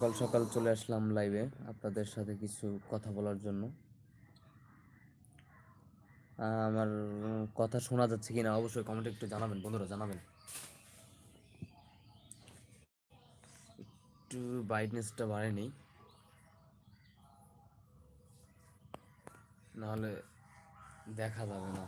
সকাল সকাল চলে আসলাম লাইভে আপনাদের সাথে কিছু কথা বলার জন্য। আমার কথা শোনা যাচ্ছে কিনা অবশ্যই কমেন্টে একটু জানাবেন, বন্ধুরা জানাবেন। একটু ব্রাইটনেসটা বাড়েনি নাহলে দেখা যাবে না।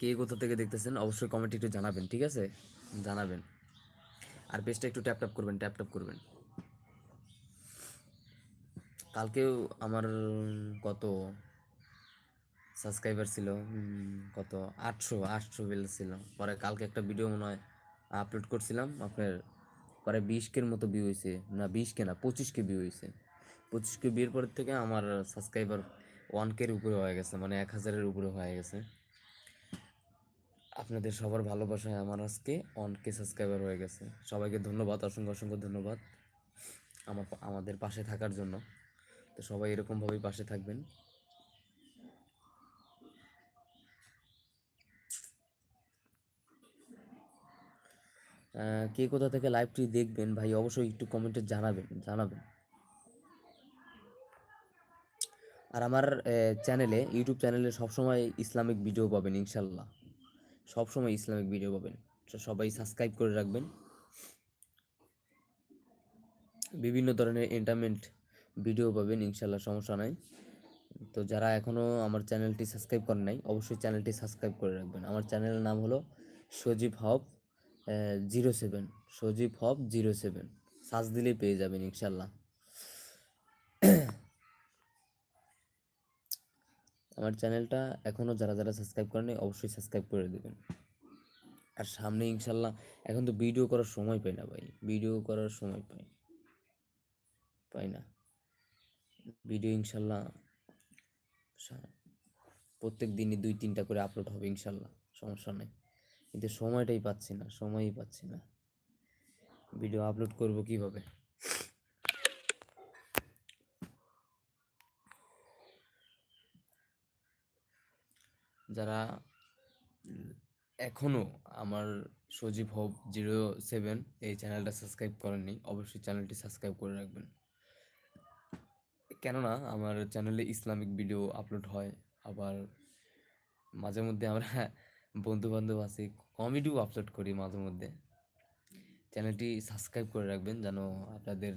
কে কোথা থেকে দেখতেছেন, অবশ্যই কমেন্টে একটু জানাবেন, ঠিক আছে? জানাবেন। আর পেজটা একটু ট্যাপ ট্যাপ করবেন ট্যাপ ট্যাপ করবেন। কালকেও আমার কত? সাবস্ক্রাইবার ছিল কত? আটশো আটশো বেল ছিল। পরে কালকে একটা ভিডিও মনে হয় আপলোড করছিলাম, আপনার পরে বিশ কের মতো ভিউ হয়েছে না, বিশ কে না, পঁচিশ কে ভিউ হয়েছে পঁচিশ কে বিয়ের পর থেকে আমার সাবস্ক্রাইবার ওয়ান কের উপরে হয়ে গেছে মানে এক হাজারের উপরে হয়ে গেছে। আপনাদের সবার ভালোবাসায় আমার আজকে অনকে সাবস্ক্রাইবার হয়ে গেছে। সবাইকে ধন্যবাদ, অসংখ্য অসংখ্য ধন্যবাদ আমার আমাদের পাশে থাকার জন্য। তো সবাই এরকমভাবেই পাশে থাকবেন। কে কোথা থেকে লাইভটি দেখবেন ভাই, অবশ্যই একটু কমেন্টে জানাবেন জানাবেন। আর আমার চ্যানেলে ইউটিউব চ্যানেলে সবসময় ইসলামিক ভিডিও পাবেন, ইনশাল্লাহ। সবসময় ইসলামিক ভিডিও পাবেন। সবাই সাবস্ক্রাইব করে রাখবেন। বিভিন্ন ধরনের এন্টারটেনমেন্ট ভিডিও পাবেন ইনশাল্লাহ সমস্যা নাই। তো যারা এখনও আমার চ্যানেলটি সাবস্ক্রাইব করেন নাই, অবশ্যই চ্যানেলটি সাবস্ক্রাইব করে রাখবেন। আমার চ্যানেলের নাম হলো সজীব হব জিরো সেভেন সজীব হব জিরো সেভেন সার্চ দিলেই পেয়ে যাবেন ইনশাল্লাহ আমার চ্যানেলটা এখনও যারা যারা সাবস্ক্রাইব করেনি অবশ্যই সাবস্ক্রাইব করে দেবেন। আর সামনে ইনশাল্লাহ এখন তো ভিডিও করার সময় পাই না ভাই, ভিডিও করার সময় পাই পাই না। ভিডিও ইনশাল্লাহ প্রত্যেক দিনই দুই, তিনটা করে আপলোড হবে ইনশাল্লাহ, সমস্যা নেই। কিন্তু সময়টাই পাচ্ছি না, সময়ই পাচ্ছি না। ভিডিও আপলোড করব কীভাবে? যারা উম, এখনও আমার সজীব হোপ জিরো সেভেন এই চ্যানেলটা সাবস্ক্রাইব করেননি অবশ্যই চ্যানেলটি সাবস্ক্রাইব করে রাখবেন। কেননা আমার চ্যানেলে ইসলামিক ভিডিও আপলোড হয় আবার মাঝে মধ্যে আমরা বন্ধু বান্ধব আছি কমেডিও আপলোড করি মাঝে মধ্যে। চ্যানেলটি সাবস্ক্রাইব করে রাখবেন যেন আপনাদের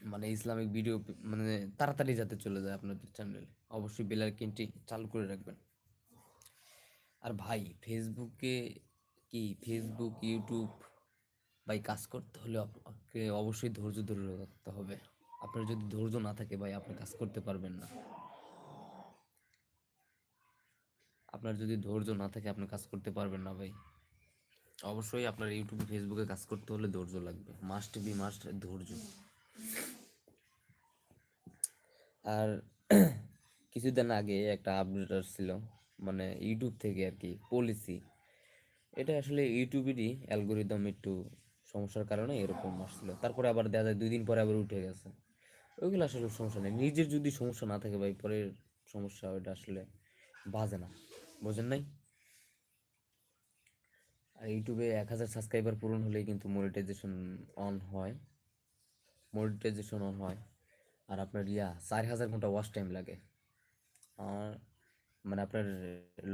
মানে ইসলামিক ভিডিও মানে তাড়াতাড়ি যাতে চলে যায় আপনাদের চ্যানেলে অবশ্যই বেল আইকনটি চালু করে রাখবেন। আর ভাই ফেসবুকে কি? ফেসবুক ইউটিউব ভাই, কাজ করতে হলে আপনাকে অবশ্যই ধৈর্য ধরে রাখতে হবে। আপনার যদি ধৈর্য না থাকে ভাই, আপনি কাজ করতে পারবেন না। আপনার যদি ধৈর্য না থাকে, আপনি কাজ করতে পারবেন না ভাই। অবশ্যই আপনার ইউটিউবে ফেসবুকে কাজ করতে হলে ধৈর্য লাগবে। মাস্ট বি মাস্ট ধৈর্য। আর কিছুদিন আগে একটা আপডেট আসছিল মানে ইউটিউব থেকে আর কি পলিসি এটা আসলে ইউটিউবেরই অ্যালগোরিদম একটু সমস্যার কারণে এরকম আসছিল। তারপরে আবার দেখা যায় দুই দিন পরে আবার উঠে গেছে। ওইগুলো আসলে সমস্যা নেই। নিজের যদি সমস্যা না থাকে ভাই, পরের সমস্যা ওইটা আসলে বাজে না। বোঝেন নাই? আর ইউটিউবে এক হাজার সাবস্ক্রাইবার পূরণ হলেই কিন্তু মনিটাইজেশন অন হয়। মনিটাইজেশন অন হয়। আর আপনার ইয়া, চার হাজার ঘণ্টা ওয়াচ টাইম লাগে। আর মানে আপনার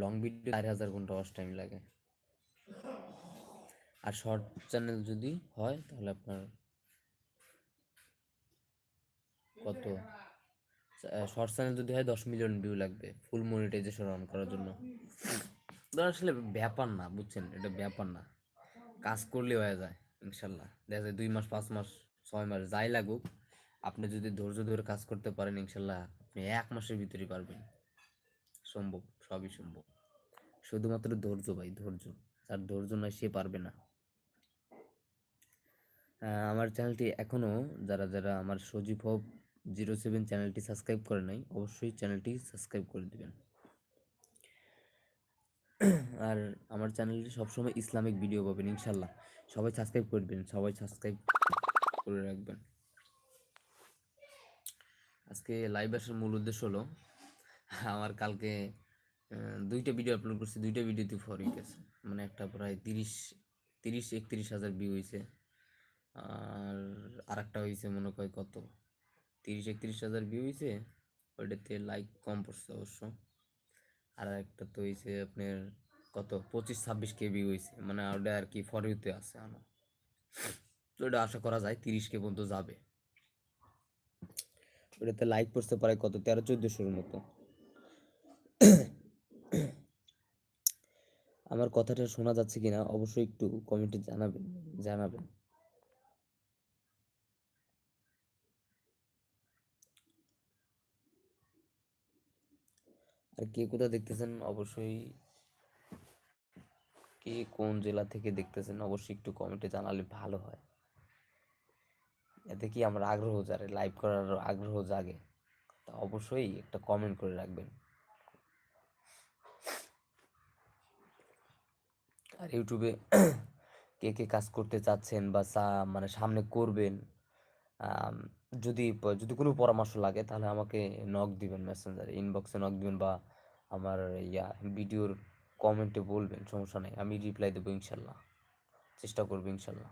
লং ভিডিও চার হাজার ঘণ্টা ওয়াচ টাইম লাগে। আর শর্ট চ্যানেল যদি হয়, তাহলে আপনার কত? শর্ট চ্যানেল যদি হয়, দশ মিলিয়ন ভিউ লাগবে ফুল মনিটাইজেশন অন করার জন্য। আসলে ব্যাপার না, বুঝছেন? এটা ব্যাপার না। কাজ করলে হয়ে যায়, ইনশাল্লাহ। দেখা যায় দুই মাস, পাঁচ মাস, ছয় মাস, যাই লাগুক আপনি যদি ধৈর্য ধরে কাজ করতে পারেন, ইনশাল্লাহ আপনি এক মাসের ভিতরেই পারবেন। সম্ভব, সবই সম্ভব। শুধুমাত্র ধৈর্য ভাই, ধৈর্য। আর ধৈর্য নয়, সে পারবে না। আমার চ্যানেলটি এখনও যারা যারা আমার সজীব হোপ জিরো সেভেন চ্যানেলটি সাবস্ক্রাইব করে নাই, অবশ্যই চ্যানেলটি সাবস্ক্রাইব করে দিবেন। আর আমার চ্যানেলটি সবসময় ইসলামিক ভিডিও পাবেন, ইনশাল্লাহ। সবাই সাবস্ক্রাইব করবেন সবাই সাবস্ক্রাইব করে রাখবেন। আজকে লাইভ আসার মূল উদ্দেশ্য হলো, আমার কালকে দুইটা ভিডিও আপলোড করছি, দুইটা ভিডিওতে ফর গেছে মানে একটা প্রায় তিরিশ তিরিশ, একত্রিশ হাজার ভিউ হয়েছে আর আর একটা হয়েছে মনে কয় কত, তিরিশ, একত্রিশ হাজার ভিউ হয়েছে ওইটাতে লাইক কম পড়ছে অবশ্য, আর একটা তো হয়েছে আপনার কত, পঁচিশ, ছাব্বিশ কে ভিউ হয়েছে মানে ওটা আর কি ফর ইউতে আছে আমার তো ওটা আশা করা যায় তিরিশ কে পর্যন্ত যাবে। ওটাতে লাইক পড়তে পারে কত? তেরো, চোদ্দোশোর মতো। আমার কথাটা শোনা যাচ্ছে কিনা অবশ্যই একটু কমেন্টে জানাবেন জানাবেন। আর কে কোথা দেখতেছেন অবশ্যই, কে কোন জেলা থেকে দেখতেছেন অবশ্যই একটু কমেন্টে জানালে ভালো হয়। এতে কি আমার আগ্রহ জাগে? লাইভ করার আগ্রহ জাগে? তা অবশ্যই একটা কমেন্ট করে রাখবেন। আর ইউটিউবে কে কে কাজ করতে চাচ্ছেন বা মানে সামনে করবেন যদি যদি কোনো পরামর্শ লাগে, তাহলে আমাকে নক দিবেন মেসেঞ্জারে ইনবক্সে নক দিবেন বা আমার ইয়া ভিডিওর কমেন্টে বলবেন, সমস্যা নেই। আমি রিপ্লাই দেবো ইনশাল্লাহ। চেষ্টা করব ইনশাল্লাহ।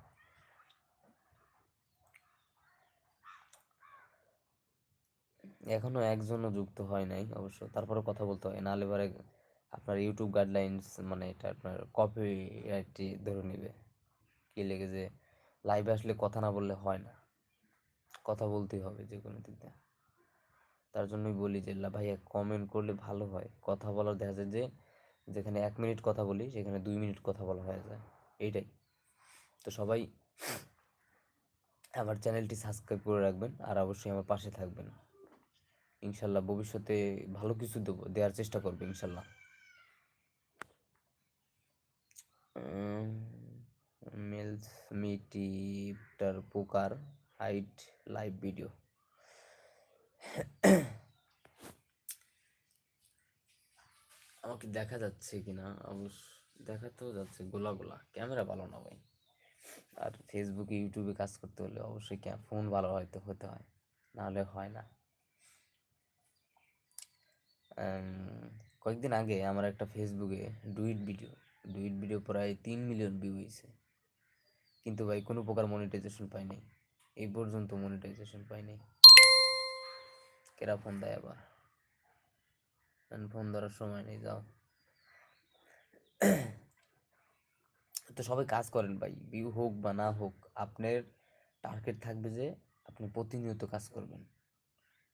এখনও একজনও যুক্ত হয় নাই অবশ্য। তারপরে কথা বলতে হয়। নাহলে এবারে আপনার ইউটিউব গাইডলাইন্স মানে এটা আপনার কপি রাইটটি ধরে নেবে। কি লেগে যে লাইভে আসলে কথা না বললে হয় না। কথা বলতেই হবে যে কোনো দিক দিয়ে। তার জন্যই বলি যে ভাইয়া কমেন্ট করলে ভালো হয়। কথা বলার দেখা যায় যে, যেখানে এক মিনিট কথা বলি, সেখানে দুই মিনিট কথা বলা হয়ে যায়। এইটাই। তো সবাই আমার চ্যানেলটি সাবস্ক্রাইব করে রাখবেন আর অবশ্যই আমার পাশে থাকবেন। ইনশাল্লাহ ভবিষ্যতে ভালো কিছু দেবো দেওয়ার চেষ্টা করব ইনশাল্লাহ। মেলস মিটিটার পোকার হাইট লাইভ ভিডিও আমাকে দেখা যাচ্ছে কিনা? অবশ্য দেখা তো যাচ্ছে, গোলা গোলা। ক্যামেরা ভালো না ভাই। আর ফেসবুকে ইউটিউবে কাজ করতে হলে অবশ্যই ফোন ভালো হয়তো হতে হয়। নাহলে হয় না। কয়েকদিন আগে আমার একটা ফেসবুকে ডুইট ভিডিও ডুইট ভিডিও প্রায় তিন মিলিয়ন ভিউ হয়েছে। কিন্তু ভাই কোনো প্রকার মনিটাইজেশন পাই নাই এই পর্যন্ত মনিটাইজেশন পাই নাই কেরা ফোন দেয় আবার? ফোন ধরার সময় নেই, যাও। তো সবাই কাজ করেন ভাই ভিউ হোক বা না হোক, আপনার টার্গেট থাকবে যে আপনি প্রতিনিয়ত কাজ করবেন।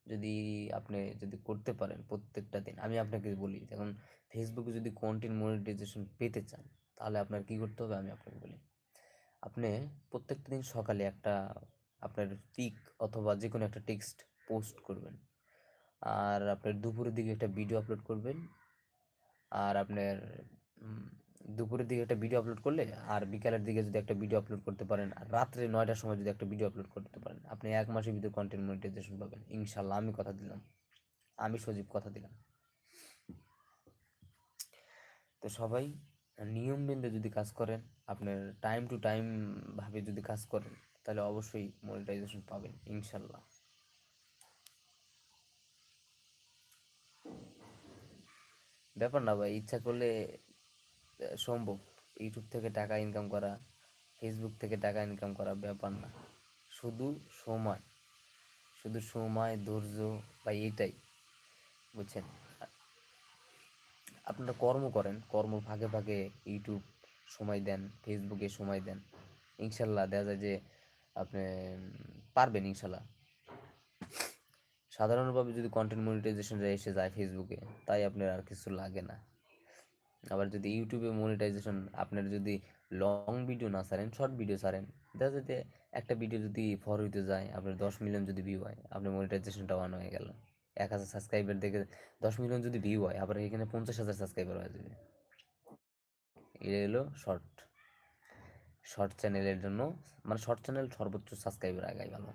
যদি আপনি যদি করতে পারেন প্রত্যেকটা দিন। আমি আপনাকে বলি যেমন ফেসবুকে যদি কন্টেন্ট মনিটাইজেশন পেতে চান, তাহলে আপনার কি করতে হবে? আমি আপনাকে বলি। আপনি প্রত্যেকটা দিন সকালে একটা আপনার পিক অথবা যে কোনো একটা টেক্সট পোস্ট করবেন। আর আপনার দুপুরের দিকে একটা ভিডিও আপলোড করবেন। আর আপনার দুপুরের দিকে একটা ভিডিও আপলোড করলে আর বিকালের দিকে যদি একটা ভিডিও আপলোড করতে পারেন, আর রাত্রে নয়টার সময় যদি একটা ভিডিও আপলোড করতে পারেন, আপনি এক মাসের ভিতরে কন্টেন্ট মনিটাইজেশন পাবেন। ইনশাল্লাহ আমি কথা দিলাম। আমি সজীব কথা দিলাম। তো সবাই, নিয়ম মেনে যদি কাজ করেন, আপনার টাইম টু টাইম ভাবে যদি কাজ করেন, তাহলে অবশ্যই মনিটাইজেশন পাবেন ইনশাল্লাহ ব্যাপার না ভাই, ইচ্ছা করলে সম্ভব। ইউটিউব থেকে টাকা ইনকাম করা ফেসবুক থেকে টাকা ইনকাম করা ব্যাপার না। শুধু সময় শুধু সময়, ধৈর্য বা এটাই বুঝছেন? আপনারা কর্ম করেন, কর্ম ভাগে ভাগে ইউটিউব সময় দেন ফেসবুকে সময় দেন। ইনশাল্লাহ দেখা যায় যে আপনি পারবেন ইনশাল্লাহ। সাধারণভাবে যদি কন্টেন্ট মনিটাইজেশন এসে যায় ফেসবুকে তাই আপনার আর কিছু লাগে না। আবার যদি ইউটিউবে মনিটাইজেশন আপনার যদি লং ভিডিও না ছাড়েন শর্ট ভিডিও ছাড়েন, দেখা যাতে একটা ভিডিও যদি ফর হইতে যায়, আপনার দশ মিলিয়ন যদি ভিউ হয়, আপনার মনিটাইজেশনটা অন হয়ে গেল। এক হাজার সাবস্ক্রাইবার দেখে দশ মিলিয়ন যদি ভিউ হয়, আবার এখানে পঞ্চাশ হাজার সাবস্ক্রাইবার হয়ে যাবে। এটা হলো শর্ট শর্ট চ্যানেলের জন্য মানে শর্ট চ্যানেল সর্বোচ্চ সাবস্ক্রাইবার আগাই ভালো।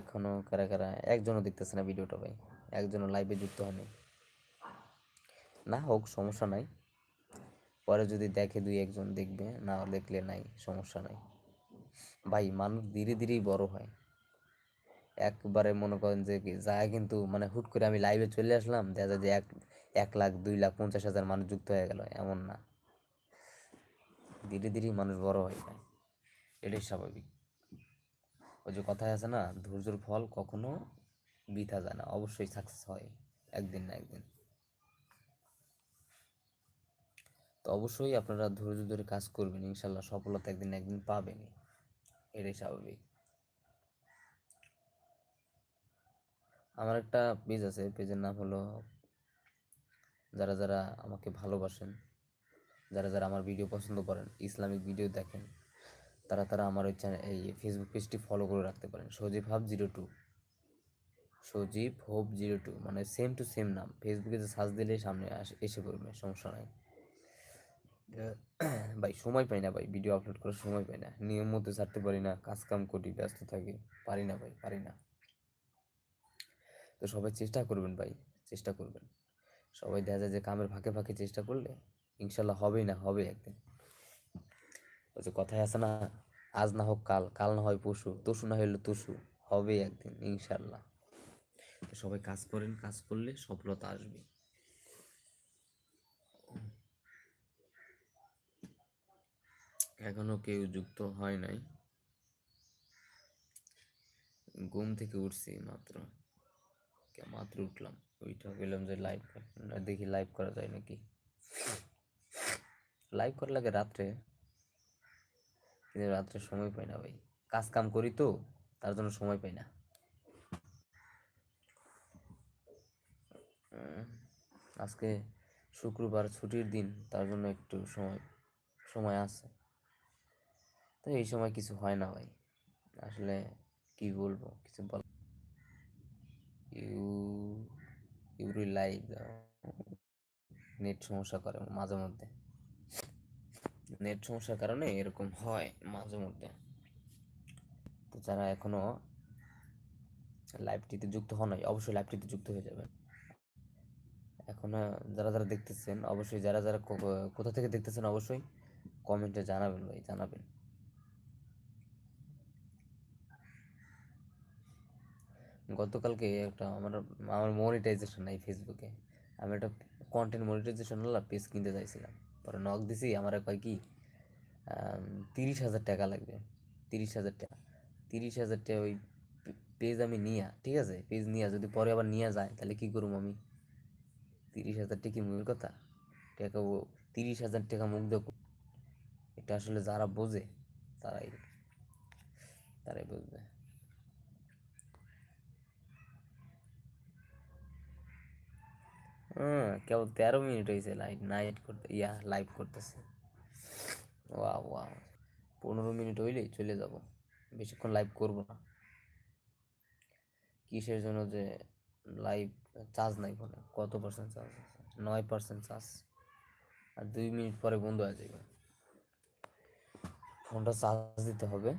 এখনও কারা কারা, একজনও দেখতেছে না ভিডিওটা ভাই। একজনও লাইভে যুক্ত হয়নি। না হোক, সমস্যা নাই। পরে যদি দেখে দুই একজন দেখবে, না দেখলে নাই, সমস্যা নাই। ভাই, মানুষ ধীরে ধীরেই বড় হয়। একবারে মনে করেন যে যায় কিন্তু মানে হুট করে আমি লাইভে চলে আসলাম, দেখা যায় যে এক এক লাখ, দুই লাখ, পঞ্চাশ হাজার মানুষ যুক্ত হয়ে গেল, এমন না। ধীরে ধীরে মানুষ বড় হয় ভাই এটাই স্বাভাবিক। ওই যে কথায় আছে না, ধৈর্যের ফল কখনো বৃথা যায় না, অবশ্যই সাকসেস হয় একদিন না একদিন। তো অবশ্যই আপনারা ধৈর্য ধরে কাজ করবেন, ইনশাল্লাহ সফলতা একদিন একদিন পাবেনই, এটাই স্বাভাবিক। আমার একটা পেজ আছে পেজের নাম হলো যারা যারা আমাকে ভালোবাসেন, যারা যারা আমার ভিডিও পছন্দ করেন, ইসলামিক ভিডিও দেখেন, তারা তারা আমার ওই চ্যানেল এই ফেসবুক পেজটি ফলো করে রাখতে পারেন। Sajib hub zero two Sajib hope zero two মানে সেম টু সেম নাম। ফেসবুকে যে সার্চ দিলে সামনে এসে পড়বে, সমস্যা নাই। ভাই সময় পাই না ভাই ভিডিও আপলোড করার সময় পাই না। নিয়ম মতো ছাড়তে পারি না কাজ কাম করি, ব্যস্ত থাকি, পারি না ভাই, পারি না। তো সবাই চেষ্টা করবেন ভাই, চেষ্টা করবেন। সবাই দেখা যায় যে কামের ফাঁকে ফাঁকে চেষ্টা করলে ইনশাল্লাহ হবেই না, হবে একদিন। ওই যে কথায় আছে না, আজ না হোক কাল কাল না হয় পশু তসু না হইলে তসু হবে একদিন, ইনশাল্লাহ। সবাই কাজ করেন, কাজ করলে সফলতা আসবে। এখনও কেউ যুক্ত হয় নাই। ঘুম থেকে উঠছি মাত্র। মাত্র উঠলাম। ওইটা বললাম যে লাইভ দেখি লাইভ করা যায় নাকি? লাইভ করা লাগে রাত্রে। কিন্তু রাত্রে সময় পাই না ভাই। কাজ কাম করি তো, তার জন্য সময় পাই না। আজকে শুক্রবার ছুটির দিন, তার জন্য একটু সময় সময় আছে। তো এই সময় কিছু হয় না ভাই। আসলে কি বলব, কিছু বল ইউ ইউরি লাইভ নেট সমস্যা করে মাঝে মধ্যে। নেট সমস্যার কারণে এরকম হয় মাঝে মধ্যে। তো যারা এখনও লাইভটিতে যুক্ত হন অবশ্যই লাইভটিতে যুক্ত হয়ে যাবেন। এখনও যারা যারা দেখতেছেন, অবশ্যই যারা যারা কোথা থেকে দেখতেছেন, অবশ্যই কমেন্টে জানাবেন ভাই, জানাবেন। গতকালকে একটা আমার আমার মনিটাইজেশন নাই ফেসবুকে আমি একটা কন্টেন্ট মনিটাইজেশন হলো পেজ কিনতে চাইছিলাম পরে নক দিছি, আমার কয় কি তিরিশ হাজার টাকা লাগবে, তিরিশ হাজার টাকা। তিরিশ হাজার টাকা ওই পেজ আমি নিয়া, ঠিক আছে? পেজ নিয়া, যদি পরে আবার নিয়ে যায়, তাহলে কি করব আমি? তিরিশ হাজার টাকা মূল কথা? টাকা ও তিরিশ হাজার টাকা দেখো এটা আসলে যারা বোঝে, তারাই তারাই বুঝবে। হ্যাঁ কেবল তেরো মিনিট হয়েছে লাইভ নাইট করতে ইয়া লাইভ করতেছে। ওয়া ওয়া পনেরো মিনিট হইলেই চলে যাব। বেশিক্ষণ লাইভ করব না। কিসের জন্য যে লাইভ চার্জ নাই ফোনে কত পার্সেন্ট চার্জ আছে? নয় পার্সেন্ট চার্জ আর দুই মিনিট পরে বন্ধ হয়ে যাবে। ফোনটা চার্জ দিতে হবে।